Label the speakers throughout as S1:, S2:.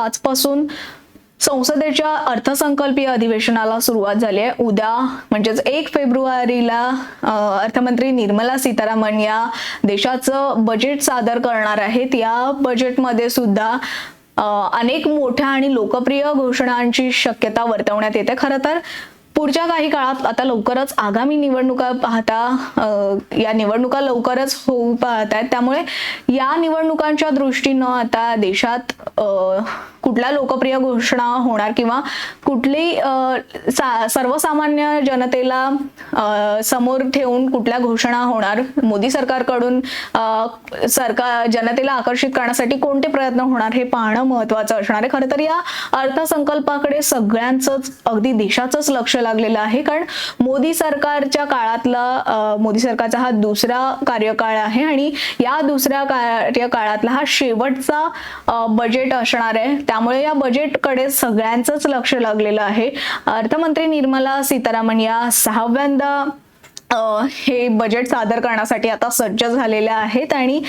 S1: आजपासून संसदेच्या अर्थसंकल्पीय अधिवेशनाला सुरुवात झाली आहे. उद्या म्हणजेच एक फेब्रुवारीला अर्थमंत्री निर्मला सीतारामन या देशाचं बजेट सादर करणार आहेत. या बजेटमध्ये सुद्धा अनेक मोठ्या आणि लोकप्रिय घोषणांची शक्यता वर्तवण्यात येते. खरं तर पुढच्या काही काळात आता लवकरच आगामी निवडणुका पाहता या निवडणुका लवकरच होऊ पाहत आहेत. त्यामुळे या निवडणुकांच्या दृष्टीनं आता देशात कुठला कुठल्या लोकप्रिय घोषणा होणार किंवा कुठली सा- सर्वसामान्य जनतेला समोर ठेवून कुठल्या घोषणा होणार? मोदी सरकारकडून सरकार जनतेला आकर्षित करण्यासाठी कोणते प्रयत्न होणार हे पाहणं महत्वाचं असणार आहे. खरं तर या अर्थसंकल्पाकडे सगळ्यांचंच अगदी देशाचंच लक्ष लागलेलं आहे. कारण मोदी सरकारच्या काळातला मोदी सरकारचा हा दुसरा कार्यकाळ आहे आणि या दुसऱ्या कार्यकाळातला हा शेवटचा बजेट असणार आहे. त्यामुळे या बजेटकडे सगळ्यांचंच लक्ष लागलेलं आहे. अर्थमंत्री निर्मला सीतारामन या सहाव्यांदा हे बजेट सादर करण्यासाठी आता सज्ज झालेल्या आहेत आणि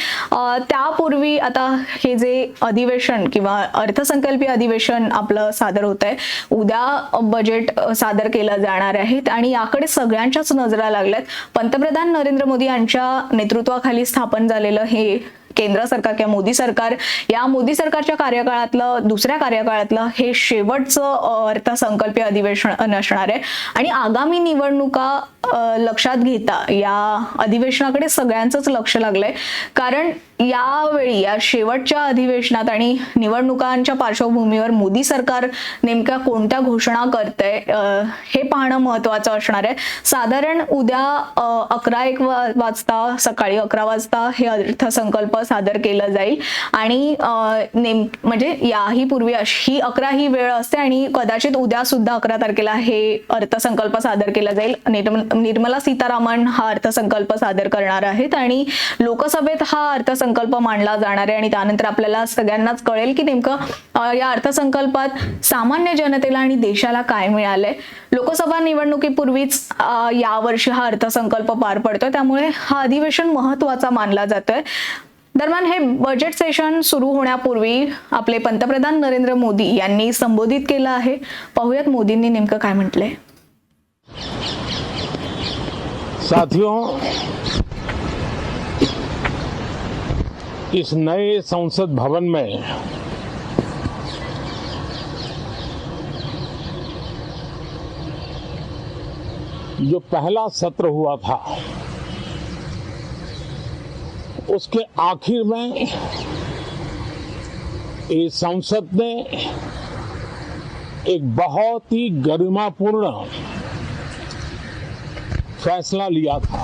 S1: त्यापूर्वी आता हे जे अधिवेशन किंवा अर्थसंकल्पीय अधिवेशन आपलं सादर होत आहे उद्या बजेट सादर केलं जाणार आहे आणि याकडे सगळ्यांच्याच नजरा लागल्यात. पंतप्रधान नरेंद्र मोदी यांच्या नेतृत्वाखाली स्थापन झालेलं हे केंद्र सरकार किंवा मोदी सरकार या मोदी सरकारच्या कार्यकाळातलं दुसऱ्या कार्यकाळातलं हे शेवटचं अर्थसंकल्पीय अधिवेशन असणार आहे. आणि आगामी निवडणुका लक्षात घेता या अधिवेशनाकडे सगळ्यांचंच लक्ष लागलंय. कारण यावेळी या शेवटच्या अधिवेशनात आणि निवडणुकांच्या पार्श्वभूमीवर मोदी सरकार नेमक्या कोणत्या घोषणा करतंय हे पाहणं महत्वाचं असणार आहे. साधारण उद्या अकरा एक वा- वाजता सकाळी अकरा वाजता हे अर्थसंकल्प सादर केलं जाईल. आणि नेम म्हणजे याही पूर्वी अशी अकरा ही वेळ असते आणि कदाचित उद्या सुद्धा अकरा तारखेला हे अर्थसंकल्प सादर केला जाईल. निर्म- निर्मला सीतारामन हा अर्थसंकल्प सादर करणार आहेत आणि लोकसभेत हा अर्थसंकल्प मांडला जाणार आहे आणि त्यानंतर आपल्याला सगळ्यांनाच कळेल की नेमकं या अर्थसंकल्पात सामान्य जनतेला आणि देशाला काय मिळालंय. लोकसभा निवडणुकीपूर्वीच यावर्षी हा अर्थसंकल्प पार पडतोय. त्यामुळे हा अधिवेशन महत्त्वाचा मानला जातोय. दरम्यान हे बजेट सेशन सुरू होण्यापूर्वी आपले पंतप्रधान नरेंद्र मोदी यांनी संबोधित केलं आहे. पाहूयात मोदींनी नेमकं काय म्हटलंय.
S2: साथियों इस नए संसद भवन में जो पहला सत्र हुआ था उसके आखिर में इस संसद ने एक बहुत ही गरिमापूर्ण फैसला लिया था।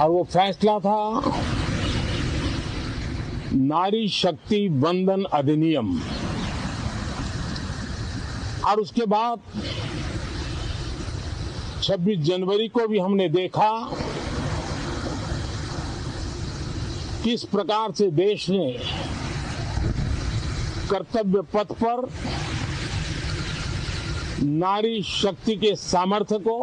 S2: और वो फैसला था नारी शक्ति बंधन अधिनियम। और उसके बाद 26 जनवरी को भी हमने देखा किस प्रकार से देश ने कर्तव्य पथ पर नारी शक्ति के सामर्थ्य को,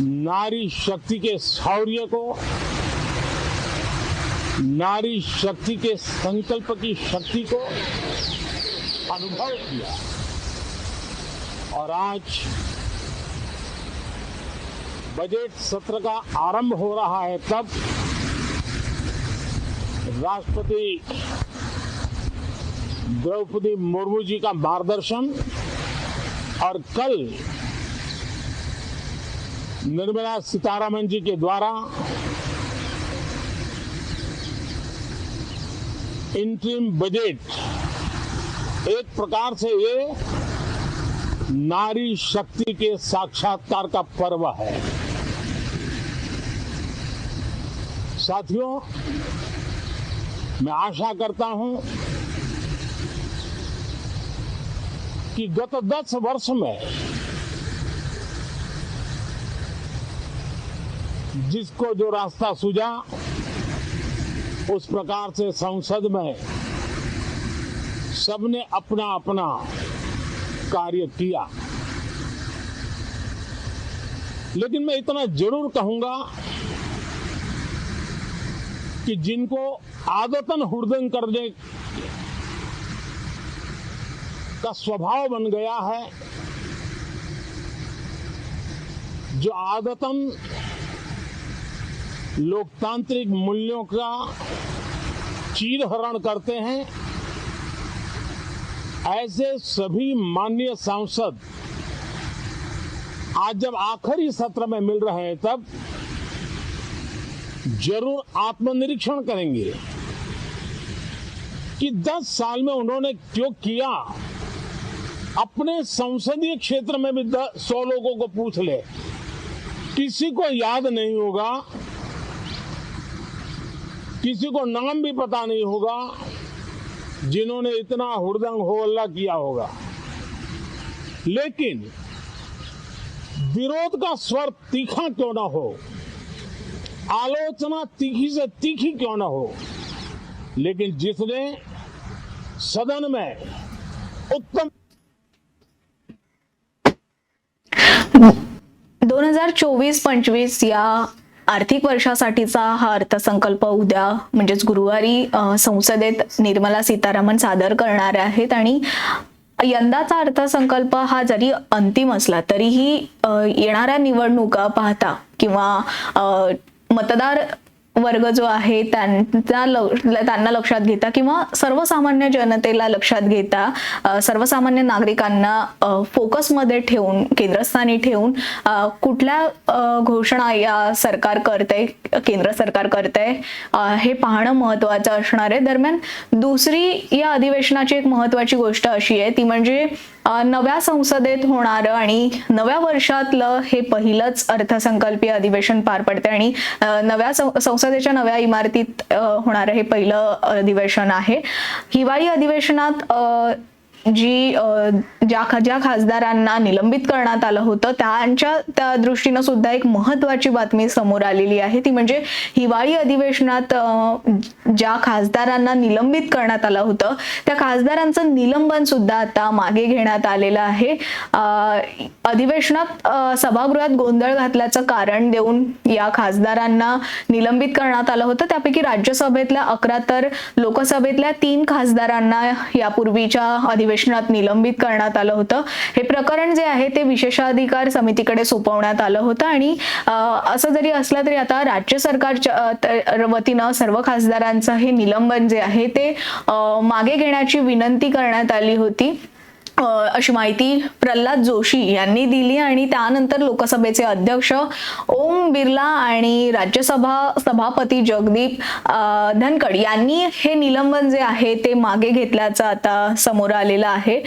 S2: नारी शक्ति के शौर्य को, नारी शक्ति के संकल्प की शक्ति को अनुभव किया। और आज बजट सत्र का आरंभ हो रहा है, तब राष्ट्रपति द्रौपदी मुर्मू जी का मार्गदर्शन और कल निर्मला सीतारामन जी के द्वारा इंटरिम बजट एक प्रकार से ये नारी शक्ति के साक्षात्कार का पर्व है। साथियों मैं आशा करता हूँ कि गत दस वर्ष में जिसको जो रास्ता सूझा, उस प्रकार से संसद में सबने अपना अपना कार्य किया। लेकिन मैं इतना ज़रूर कहूँगा कि जिनको आदतन हुड़दंग करने का स्वभाव बन गया है। जो आदतन लोकतांत्रिक मूल्यों का चीरहरण करते हैं, ऐसे सभी माननीय सांसद आज जब आखिरी सत्र में मिल रहे हैं, तब ज़रूर आत्मनिरीक्षण करेंगे। कि 10 साल में उन्होंने क्यों किया? अपने संसदीय क्षेत्र में भी सौ लोगों को पूछ ले। किसी को याद नहीं होगा, किसी को नाम भी पता नहीं होगा, जिन्होंने इतना हुड़दंग हो अल्लाह किया होगा। लेकिन विरोध का स्वर तीखा क्यों ना हो? आलोचना तीखी से तीखी क्यों ना हो? लेकिन जिसने सदन में उत्तम
S1: दोन हजार चोवीस पंचवीस या आर्थिक वर्षासाठीचा हा अर्थसंकल्प उद्या म्हणजेच गुरुवारी संसदेत निर्मला सीतारामन सादर करणार आहेत आणि यंदाचा अर्थसंकल्प हा जरी अंतिम असला तरीही येणाऱ्या निवडणुका पाहता किंवा मतदार वर्ग जो आहे त्यांना त्यांना लक्षात घेता किंवा सर्वसामान्य जनतेला लक्षात घेता सर्वसामान्य नागरिकांना फोकसमध्ये ठेवून केंद्रस्थानी ठेवून कुठल्या घोषणा या सरकार करते केंद्र सरकार करते हे पाहणं महत्वाचं असणार आहे. दरम्यान दुसरी या अधिवेशनाची एक महत्वाची गोष्ट अशी आहे ती म्हणजे नव्या संसदेत होणारं आणि नव्या वर्षातलं हे पहिलंच अर्थसंकल्पीय अधिवेशन पार पडते आणि नव्या संसद संसदेच्या नव्या इमारतीत होणारं हे पहिलं अधिवेशन आहे. हिवाळी अधिवेशनात जी ज्या ज्या खासदारांना निलंबित करण्यात आलं होतं त्यांच्या त्या दृष्टीनं सुद्धा एक महत्वाची बातमी समोर आलेली आहे. ती म्हणजे हिवाळी अधिवेशनात ज्या खासदारांना निलंबित करण्यात आलं होतं त्या खासदारांचं निलंबन सुद्धा आता मागे घेण्यात आलेलं आहे. अधिवेशनात सभागृहात गोंधळ घातल्याचं कारण देऊन या खासदारांना निलंबित करण्यात आलं होतं. त्यापैकी राज्यसभेतल्या अकरा तर लोकसभेतल्या तीन खासदारांना यापूर्वीच्या अधिवेशनात निलंबित करण्यात आलं होतं. हे प्रकरण जे आहे ते विशेषाधिकार समितीकडे सोपवण्यात आलं होतं आणि असं जरी असलं तरी आता राज्य सरकारच्या वतीनं सर्व खासदारांचं हे निलंबन जे आहे ते मागे घेण्याची विनंती करण्यात आली होती. अशी माहिती प्रल्हाद जोशी यांनी दिली आणि त्यानंतर लोकसभेचे अध्यक्ष ओम बिर्ला आणि राज्यसभा सभापती जगदीप धनकड धनखड यांनी हे निलंबन जे आहे ते मागे घेतल्याचं आता समोर आलेलं आहे.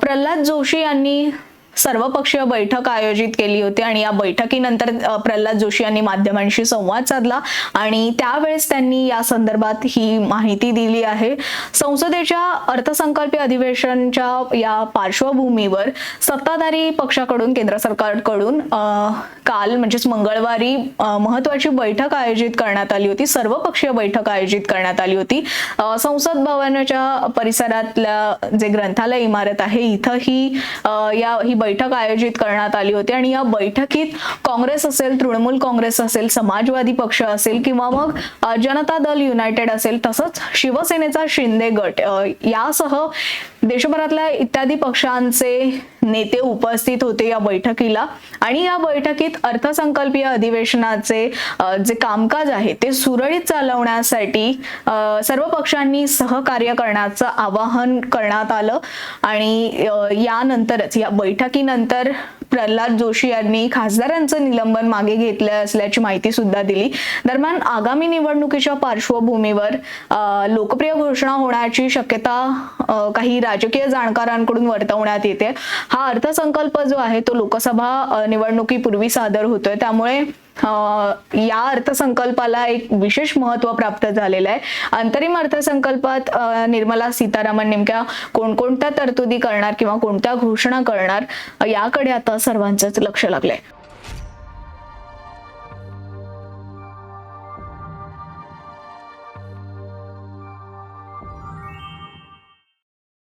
S1: प्रल्हाद जोशी यांनी सर्वपक्षीय बैठक आयोजित केली होती आणि या बैठकीनंतर प्रल्हाद जोशी यांनी माध्यमांशी संवाद साधला आणि त्यावेळेस त्यांनी या संदर्भात ही माहिती दिली आहे. संसदेच्या अर्थसंकल्पीय अधिवेशनच्या या पार्श्वभूमीवर सत्ताधारी पक्षाकडून केंद्र सरकारकडून काल म्हणजेच मंगळवारी महत्वाची बैठक आयोजित करण्यात आली होती. सर्वपक्षीय बैठक आयोजित करण्यात आली होती. संसद भवनाच्या परिसरातल्या जे ग्रंथालय इमारत आहे इथं ही या ही बैठक आयोजित करण्यात आली होती. आणि या बैठकीत काँग्रेस असेल तृणमूल काँग्रेस असेल समाजवादी पक्ष असेल किंवा मग जनता दल युनायटेड असेल तसंच शिवसेनेचा शिंदे गट यासह देशभरातल्या इत्यादी पक्षांचे नेते उपस्थित होते या बैठकीला. आणि या बैठकीत अर्थसंकल्पीय अधिवेशनाचे जे कामकाज आहे ते सुरळीत चालवण्यासाठी सर्व पक्षांनी सहकार्य करण्याचं आवाहन करण्यात आलं. आणि यानंतरच या बैठकीनंतर प्रल्हाद जोशी यांनी खासदारांचं निलंबन मागे घेतलं असल्याची माहिती सुद्धा दिली. दरम्यान आगामी निवडणुकीच्या पार्श्वभूमीवर लोकप्रिय घोषणा होण्याची शक्यता काही राजकीय जाणकारांकडून वर्तवण्यात येते. हा अर्थसंकल्प जो आहे तो लोकसभा निवडणुकीपूर्वी सादर होतोय. त्यामुळे या अर्थसंकल्पाला एक विशेष महत्त्व प्राप्त झालेलं आहे. अंतरिम अर्थसंकल्पात निर्मला सीतारामन नेमक्या कोणकोणत्या तरतुदी करणार किंवा कोणत्या घोषणा करणार याकडे आता सर्वांचंच लक्ष लागलंय.